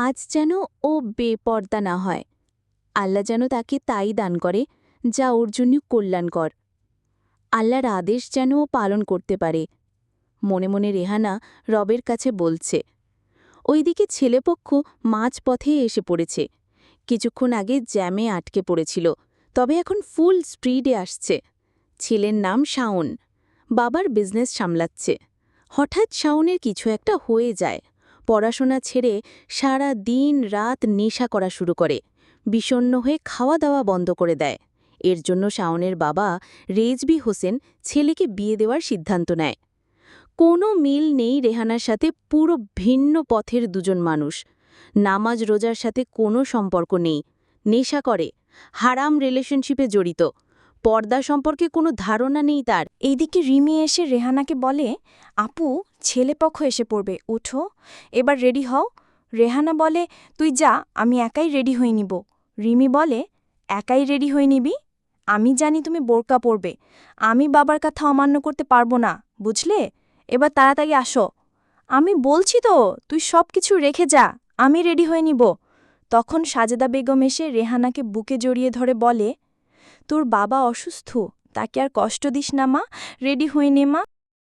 আজ যেন ও বেপর্দা না হয়। আল্লাহ যেন তাকে তাই দান করে, যা ওর জন্য কল্যাণকর। আল্লাহর আদেশ যেন ও পালন করতে পারে। মনে মনে রেহানা রবের কাছে বলছে, ওইদিকে ছেলেপক্ষ মাঝপথে এসে পড়েছে। কিছুক্ষণ আগে জ্যামে আটকে পড়েছিল, তবে এখন ফুল স্পিডে আসছে। ছেলের নাম শাওন। বাবার বিজনেস সামলাচ্ছে। হঠাৎ শাওনের কিছু একটা হয়ে যায়। পড়াশোনা ছেড়ে সারা দিন রাত নেশা করা শুরু করে। বিষণ্ণ হয়ে খাওয়া দাওয়া বন্ধ করে দেয়। এর জন্য শাওনের বাবা রেজবি হোসেন ছেলেকে বিয়ে দেওয়ার সিদ্ধান্ত নেয়। কোনো মিল নেই রেহানার সাথে পুরো ভিন্ন পথের দুজন মানুষ। নামাজ রোজার সাথে কোনো সম্পর্ক নেই। নেশা করে, হারাম রিলেশনশিপে জড়িত। পর্দা সম্পর্কে কোনো ধারণা নেই তার। এইদিকে রিমি এসে রেহানাকে বলে, আপু, ছেলেপক্ষ এসে পড়বে, উঠো। এবার রেডি হও। রেহানা বলে, তুই যা, আমি একাই রেডি হয়ে নিব। রিমি বলে, একাই রেডি হয়ে নিবি? আমি জানি তুমি বোরকা পরবে। আমি বাবার কথা অমান্য করতে পারব না, বুঝলে? এবার তাড়াতাড়ি আসো। আমি বলছি তো, তুই সব কিছু রেখে যা, আমি রেডি হয়ে নিব। তখন সাজেদা বেগম এসে রেহানাকে বুকে জড়িয়ে ধরে বলে তোর বাবা অসুস্থ তাকে আর কষ্ট দিস না মা রেডি হয়ে নে মা।